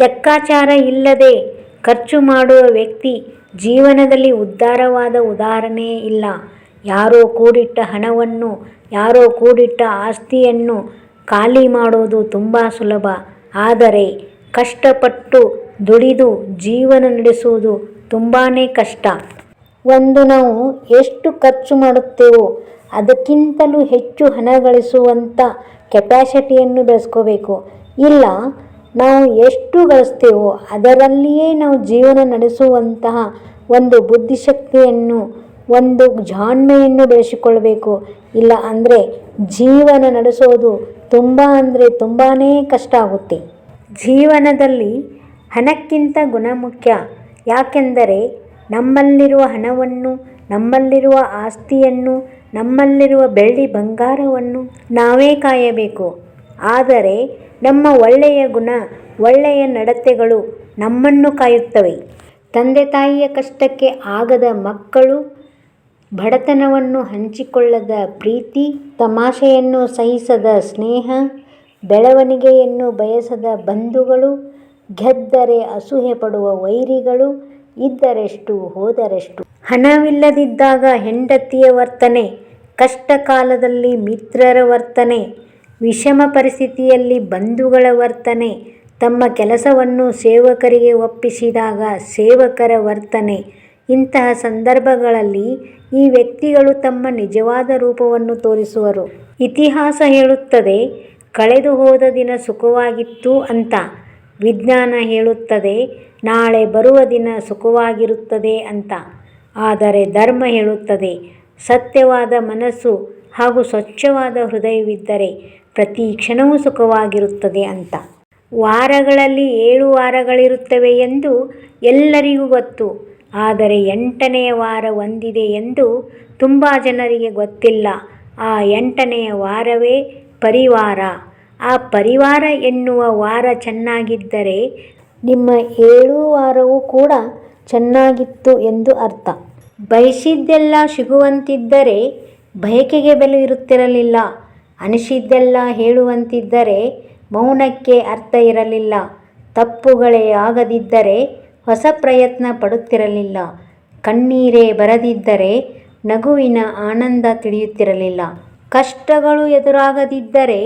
ಲೆಕ್ಕಾಚಾರ ಇಲ್ಲದೆ ಖರ್ಚು ಮಾಡುವ ವ್ಯಕ್ತಿ ಜೀವನದಲ್ಲಿ ಉದ್ಧಾರವಾದ ಉದಾಹರಣೆ ಇಲ್ಲ. ಯಾರೋ ಕೂಡಿಟ್ಟ ಹಣವನ್ನು, ಯಾರೋ ಕೂಡಿಟ್ಟ ಆಸ್ತಿಯನ್ನು ಖಾಲಿ ಮಾಡೋದು ತುಂಬ ಸುಲಭ. ಆದರೆ ಕಷ್ಟಪಟ್ಟು ದುಡಿದು ಜೀವನ ನಡೆಸುವುದು ತುಂಬಾ ಕಷ್ಟ. ಒಂದು ನಾವು ಎಷ್ಟು ಖರ್ಚು ಮಾಡುತ್ತೇವೋ, ಅದಕ್ಕಿಂತಲೂ ಹೆಚ್ಚು ಹಣ ಗಳಿಸುವಂಥ ಕೆಪ್ಯಾಸಿಟಿಯನ್ನು ಬೆಳೆಸ್ಕೋಬೇಕು. ಇಲ್ಲ ನಾವು ಎಷ್ಟು ಗಳಿಸ್ತೇವೋ ಅದರಲ್ಲಿಯೇ ನಾವು ಜೀವನ ನಡೆಸುವಂತಹ ಒಂದು ಬುದ್ಧಿಶಕ್ತಿಯನ್ನು, ಒಂದು ಜಾಣ್ಮೆಯನ್ನು ಬೆಳೆಸಿಕೊಳ್ಬೇಕು ಇಲ್ಲ ಅಂದರೆ ಜೀವನ ನಡೆಸೋದು ತುಂಬ ಅಂದರೆ ತುಂಬಾ ಕಷ್ಟ ಆಗುತ್ತೆ. ಜೀವನದಲ್ಲಿ ಹಣಕ್ಕಿಂತ ಗುಣ ಮುಖ್ಯ. ಯಾಕೆಂದರೆ ನಮ್ಮಲ್ಲಿರುವ ಹಣವನ್ನು, ನಮ್ಮಲ್ಲಿರುವ ಆಸ್ತಿಯನ್ನು, ನಮ್ಮಲ್ಲಿರುವ ಬೆಳ್ಳಿ ಬಂಗಾರವನ್ನು ನಾವೇ ಕಾಯಬೇಕು. ಆದರೆ ನಮ್ಮ ಒಳ್ಳೆಯ ಗುಣ, ಒಳ್ಳೆಯ ನಡತೆಗಳು ನಮ್ಮನ್ನು ಕಾಯುತ್ತವೆ. ತಂದೆ ತಾಯಿಯ ಕಷ್ಟಕ್ಕೆ ಆಗದ ಮಕ್ಕಳು ಬಡತನವನ್ನು ಹಂಚಿಕೊಳ್ಳದ ಪ್ರೀತಿ, ತಮಾಷೆಯನ್ನು ಸಹಿಸದ ಸ್ನೇಹ, ಬೆಳವಣಿಗೆಯನ್ನು ಬಯಸದ ಬಂಧುಗಳು, ಗೆದ್ದರೆ ಅಸೂಹೆ ಪಡುವ ವೈರಿಗಳು ಇದ್ದರೆಷ್ಟು ಹೋದರೆಷ್ಟು. ಹಣವಿಲ್ಲದಿದ್ದಾಗ ಹೆಂಡತಿಯ ವರ್ತನೆ ಕಷ್ಟ ಕಾಲದಲ್ಲಿ ಮಿತ್ರರ ವರ್ತನೆ ವಿಷಮ ಪರಿಸ್ಥಿತಿಯಲ್ಲಿ ಬಂಧುಗಳ ವರ್ತನೆ, ತಮ್ಮ ಕೆಲಸವನ್ನು ಸೇವಕರಿಗೆ ಒಪ್ಪಿಸಿದಾಗ ಸೇವಕರ ವರ್ತನೆ. ಇಂತಹ ಸಂದರ್ಭಗಳಲ್ಲಿ ಈ ವ್ಯಕ್ತಿಗಳು ತಮ್ಮ ನಿಜವಾದ ರೂಪವನ್ನು ತೋರಿಸುವರು. ಇತಿಹಾಸ ಹೇಳುತ್ತದೆ, ಕಳೆದು ಹೋದ ದಿನ ಸುಖವಾಗಿತ್ತು ಅಂತ. ವಿಜ್ಞಾನ ಹೇಳುತ್ತದೆ, ನಾಳೆ ಬರುವ ದಿನ ಸುಖವಾಗಿರುತ್ತದೆ ಅಂತ. ಆದರೆ ಧರ್ಮ ಹೇಳುತ್ತದೆ, ಸತ್ಯವಾದ ಮನಸ್ಸು ಹಾಗೂ ಸ್ವಚ್ಛವಾದ ಹೃದಯವಿದ್ದರೆ ಪ್ರತಿ ಕ್ಷಣವೂ ಸುಖವಾಗಿರುತ್ತದೆ ಅಂತ. ವಾರಗಳಲ್ಲಿ ಏಳು ವಾರಗಳಿರುತ್ತವೆ ಎಂದು ಎಲ್ಲರಿಗೂ ಗೊತ್ತು. ಆದರೆ ಎಂಟನೆಯ ವಾರ ಒಂದಿದೆ ಎಂದು ತುಂಬ ಜನರಿಗೆ ಗೊತ್ತಿಲ್ಲ. ಆ ಎಂಟನೆಯ ವಾರವೇ ಪರಿವಾರ. ಆ ಪರಿವಾರ ಎನ್ನುವ ವಾರ ಚೆನ್ನಾಗಿದ್ದರೆ ನಿಮ್ಮ ಏಳು ವಾರವೂ ಕೂಡ ಚೆನ್ನಾಗಿತ್ತು ಎಂದು ಅರ್ಥ. ಬಯಸಿದ್ದೆಲ್ಲ ಸಿಗುವಂತಿದ್ದರೆ ಬಯಕೆಗೆ ಬೆಲೆ ಇರುತ್ತಿರಲಿಲ್ಲ. ಅನಿಸಿದ್ದೆಲ್ಲ ಹೇಳುವಂತಿದ್ದರೆ ಮೌನಕ್ಕೆ ಅರ್ಥ ಇರಲಿಲ್ಲ. ತಪ್ಪುಗಳೇ ಆಗದಿದ್ದರೆ ಹೊಸ ಪ್ರಯತ್ನ ಪಡುತ್ತಿರಲಿಲ್ಲ. ಕಣ್ಣೀರೇ ಬರದಿದ್ದರೆ ನಗುವಿನ ಆನಂದ ತಿಳಿಯುತ್ತಿರಲಿಲ್ಲ. ಕಷ್ಟಗಳು ಎದುರಾಗದಿದ್ದರೆ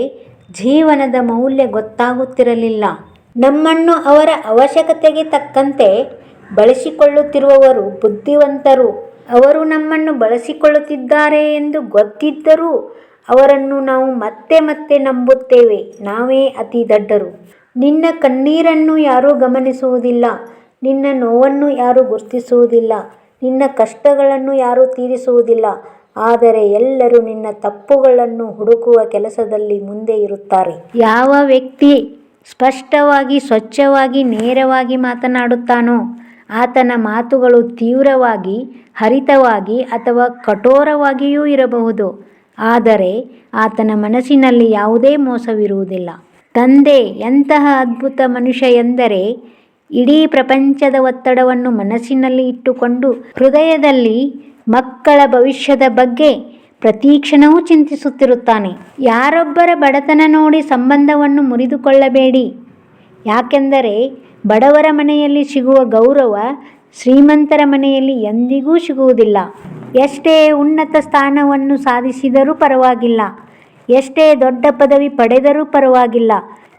ಜೀವನದ ಮೌಲ್ಯ ಗೊತ್ತಾಗುತ್ತಿರಲಿಲ್ಲ. ನಮ್ಮನ್ನು ಅವರ ಅವಶ್ಯಕತೆಗೆ ತಕ್ಕಂತೆ ಬಳಸಿಕೊಳ್ಳುತ್ತಿರುವವರು ಬುದ್ಧಿವಂತರು. ಅವರು ನಮ್ಮನ್ನು ಬಳಸಿಕೊಳ್ಳುತ್ತಿದ್ದಾರೆ ಎಂದು ಗೊತ್ತಿದ್ದರೂ ಅವರನ್ನು ನಾವು ಮತ್ತೆ ಮತ್ತೆ ನಂಬುತ್ತೇವೆ. ನಾವೇ ಅತಿ ದಡ್ಡರು. ನಿನ್ನ ಕಣ್ಣೀರನ್ನು ಯಾರೂ ಗಮನಿಸುವುದಿಲ್ಲ. ನಿನ್ನ ನೋವನ್ನು ಯಾರೂ ಗುರುತಿಸುವುದಿಲ್ಲ. ನಿನ್ನ ಕಷ್ಟಗಳನ್ನು ಯಾರೂ ತೀರಿಸುವುದಿಲ್ಲ. ಆದರೆ ಎಲ್ಲರೂ ನಿನ್ನ ತಪ್ಪುಗಳನ್ನು ಹುಡುಕುವ ಕೆಲಸದಲ್ಲಿ ಮುಂದೆ ಇರುತ್ತಾರೆ. ಯಾವ ವ್ಯಕ್ತಿ ಸ್ಪಷ್ಟವಾಗಿ, ಸ್ವಚ್ಛವಾಗಿ, ನೇರವಾಗಿ ಮಾತನಾಡುತ್ತಾನೋ ಆತನ ಮಾತುಗಳು ತೀವ್ರವಾಗಿ, ಹರಿತವಾಗಿ ಅಥವಾ ಕಠೋರವಾಗಿಯೂ ಇರಬಹುದು. ಆದರೆ ಆತನ ಮನಸ್ಸಿನಲ್ಲಿ ಯಾವುದೇ ಮೋಸವಿರುವುದಿಲ್ಲ. ತಂದೆ, ಎಂತಹ ಅದ್ಭುತ ಮನುಷ್ಯ ಎಂದರೆ ಇಡೀ ಪ್ರಪಂಚದ ಒತ್ತಡವನ್ನು ಮನಸ್ಸಿನಲ್ಲಿ ಇಟ್ಟುಕೊಂಡು ಹೃದಯದಲ್ಲಿ ಮಕ್ಕಳ ಭವಿಷ್ಯದ ಬಗ್ಗೆ ಪ್ರತೀಕ್ಷಣವೂ ಚಿಂತಿಸುತ್ತಿರುತ್ತಾನೆ. ಯಾರೊಬ್ಬರ ಬಡತನ ನೋಡಿ ಸಂಬಂಧವನ್ನು ಮುರಿದುಕೊಳ್ಳಬೇಡಿ. ಯಾಕೆಂದರೆ ಬಡವರ ಮನೆಯಲ್ಲಿ ಸಿಗುವ ಗೌರವ ಶ್ರೀಮಂತರ ಮನೆಯಲ್ಲಿ ಎಂದಿಗೂ ಸಿಗುವುದಿಲ್ಲ. ಎಷ್ಟೇ ಉನ್ನತ ಸ್ಥಾನವನ್ನು ಸಾಧಿಸಿದರೂ ಪರವಾಗಿಲ್ಲ. ಎಷ್ಟೇ ದೊಡ್ಡ ಪದವಿ ಪಡೆದರೂ ಪರವಾಗಿಲ್ಲ.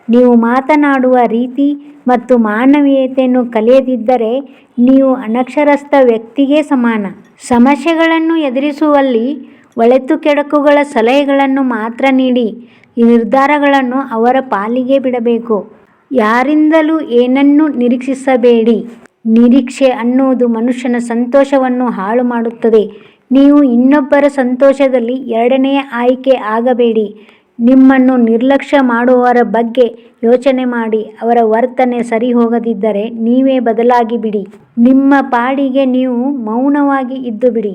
ನೀವು ಮಾತನಾಡುವ ರೀತಿ ಮತ್ತು ಮಾನವೀಯತೆಯನ್ನು ಕಲಿಯದಿದ್ದರೆ ನೀವು ಅನಕ್ಷರಸ್ಥ ವ್ಯಕ್ತಿಗೆ ಸಮಾನ. ಸಮಸ್ಯೆಗಳನ್ನು ಎದುರಿಸುವಲ್ಲಿ ಒಳೆತು ಕೆಡಕುಗಳ ಸಲಹೆಗಳನ್ನು ಮಾತ್ರ ನೀಡಿ. ಈ ನಿರ್ಧಾರಗಳನ್ನು ಅವರ ಪಾಲಿಗೆ ಬಿಡಬೇಕು. ಯಾರಿಂದಲೂ ಏನನ್ನೂ ನಿರೀಕ್ಷಿಸಬೇಡಿ. ನಿರೀಕ್ಷೆ ಅನ್ನುವುದು ಮನುಷ್ಯನ ಸಂತೋಷವನ್ನು ಹಾಳು ಮಾಡುತ್ತದೆ. ನೀವು ಇನ್ನೊಬ್ಬರ ಸಂತೋಷದಲ್ಲಿ ಎರಡನೆಯ ಆಯ್ಕೆ ಆಗಬೇಡಿ. ನಿಮ್ಮನ್ನು ನಿರ್ಲಕ್ಷ್ಯ ಮಾಡುವವರ ಬಗ್ಗೆ ಯೋಚನೆ ಮಾಡಿ, ಅವರ ವರ್ತನೆ ಸರಿ ಹೋಗದಿದ್ದರೆ ನೀವೇ ಬದಲಾಗಿ ಬಿಡಿ ನಿಮ್ಮ ಪಾಡಿಗೆ ನೀವು ಮೌನವಾಗಿ ಇದ್ದು ಬಿಡಿ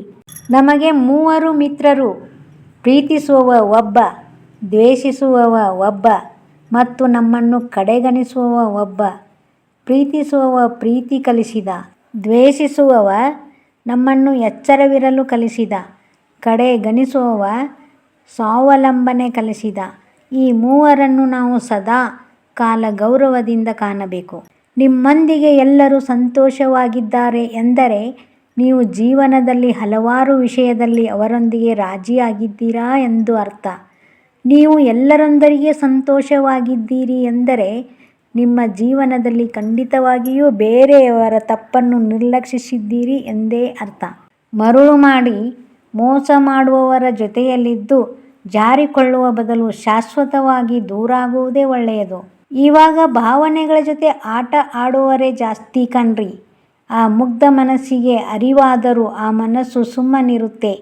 ನಮಗೆ ಮೂವರು ಮಿತ್ರರು, ಪ್ರೀತಿಸುವವ ಒಬ್ಬ, ದ್ವೇಷಿಸುವವ ಒಬ್ಬ ಮತ್ತು ನಮ್ಮನ್ನು ಕಡೆಗಣಿಸುವವ ಒಬ್ಬ, ಪ್ರೀತಿಸುವವ ಪ್ರೀತಿ ಕಲಿಸಿದ, ದ್ವೇಷಿಸುವವ ನಮ್ಮನ್ನು ಎಚ್ಚರವಿರಲು ಕಲಿಸಿದ, ಕಡೆಗಣಿಸುವವ ಸ್ವಾವಲಂಬನೆ ಕಲಿಸಿದ. ಈ ಮೂವರನ್ನು ನಾವು ಸದಾ ಕಾಲ ಗೌರವದಿಂದ ಕಾಣಬೇಕು. ನಿಮ್ಮೊಂದಿಗೆ ಎಲ್ಲರೂ ಸಂತೋಷವಾಗಿದ್ದಾರೆ ಎಂದರೆ ನೀವು ಜೀವನದಲ್ಲಿ ಹಲವಾರು ವಿಷಯದಲ್ಲಿ ಅವರೊಂದಿಗೆ ರಾಜಿಯಾಗಿದ್ದೀರಾ ಎಂದು ಅರ್ಥ. ನೀವು ಎಲ್ಲರೊಂದರಿಗೆ ಸಂತೋಷವಾಗಿದ್ದೀರಿ ಎಂದರೆ ನಿಮ್ಮ ಜೀವನದಲ್ಲಿ ಖಂಡಿತವಾಗಿಯೂ ಬೇರೆಯವರ ತಪ್ಪನ್ನು ನಿರ್ಲಕ್ಷಿಸಿದ್ದೀರಿ ಎಂದೇ ಅರ್ಥ. ಮರುಳು ಮಾಡಿ ಮೋಸ ಮಾಡುವವರ ಜೊತೆಯಲ್ಲಿದ್ದು ಜಾರಿಕೊಳ್ಳುವ ಬದಲು ಶಾಶ್ವತವಾಗಿ ದೂರಾಗುವುದೇ ಒಳ್ಳೆಯದು. ಇವಾಗ ಭಾವನೆಗಳ ಜೊತೆ ಆಟ ಆಡುವರೇ ಜಾಸ್ತಿ ಕಣ್ರಿ. ಆ ಮುಗ್ಧ ಮನಸ್ಸಿಗೆ ಅರಿವಾದರೂ ಆ ಮನಸ್ಸು ಸುಮ್ಮನಿರುತ್ತೆ.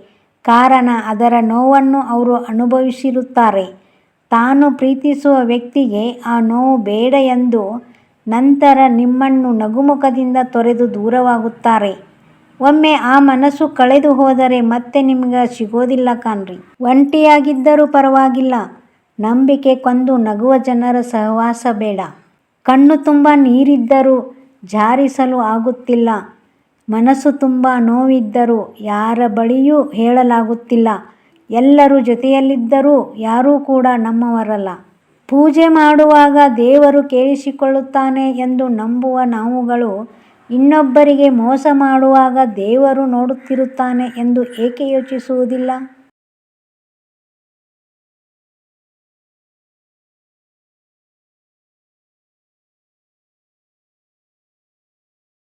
ಕಾರಣ ಅದರ ನೋವನ್ನು ಅವರು ಅನುಭವಿಸಿರುತ್ತಾರೆ. ತಾನು ಪ್ರೀತಿಸುವ ವ್ಯಕ್ತಿಗೆ ಆ ನೋವು ಬೇಡ ಎಂದು ನಂತರ ನಿಮ್ಮನ್ನು ನಗುಮುಖದಿಂದ ತೊರೆದು ದೂರವಾಗುತ್ತಾರೆ. ಒಮ್ಮೆ ಆ ಮನಸ್ಸು ಕಳೆದು ಹೋದರೆ ಮತ್ತೆ ನಿಮ್ಗೆ ಸಿಗೋದಿಲ್ಲ ಕಾಣ್ರಿ. ಒಂಟಿಯಾಗಿದ್ದರೂ ಪರವಾಗಿಲ್ಲ. ನಂಬಿಕೆ ಕೊಂದು ನಗುವ ಜನರ ಸಹವಾಸ ಬೇಡ. ಕಣ್ಣು ತುಂಬ ನೀರಿದ್ದರೂ ಜಾರಿಸಲು ಆಗುತ್ತಿಲ್ಲ. ಮನಸ್ಸು ತುಂಬ ನೋವಿದ್ದರೂ ಯಾರ ಬಳಿಯೂ ಹೇಳಲಾಗುತ್ತಿಲ್ಲ. ಎಲ್ಲರೂ ಜೊತೆಯಲ್ಲಿದ್ದರೂ ಯಾರೂ ಕೂಡ ನಮ್ಮವರಲ್ಲ. ಪೂಜೆ ಮಾಡುವಾಗ ದೇವರು ಕೇಳಿಸಿಕೊಳ್ಳುತ್ತಾನೆ ಎಂದು ನಂಬುವ ನಾವುಗಳು, ಇನ್ನೊಬ್ಬರಿಗೆ ಮೋಸ ಮಾಡುವಾಗ ದೇವರು ನೋಡುತ್ತಿರುತ್ತಾನೆ ಎಂದು ಏಕೆ ಯೋಚಿಸುವುದಿಲ್ಲ?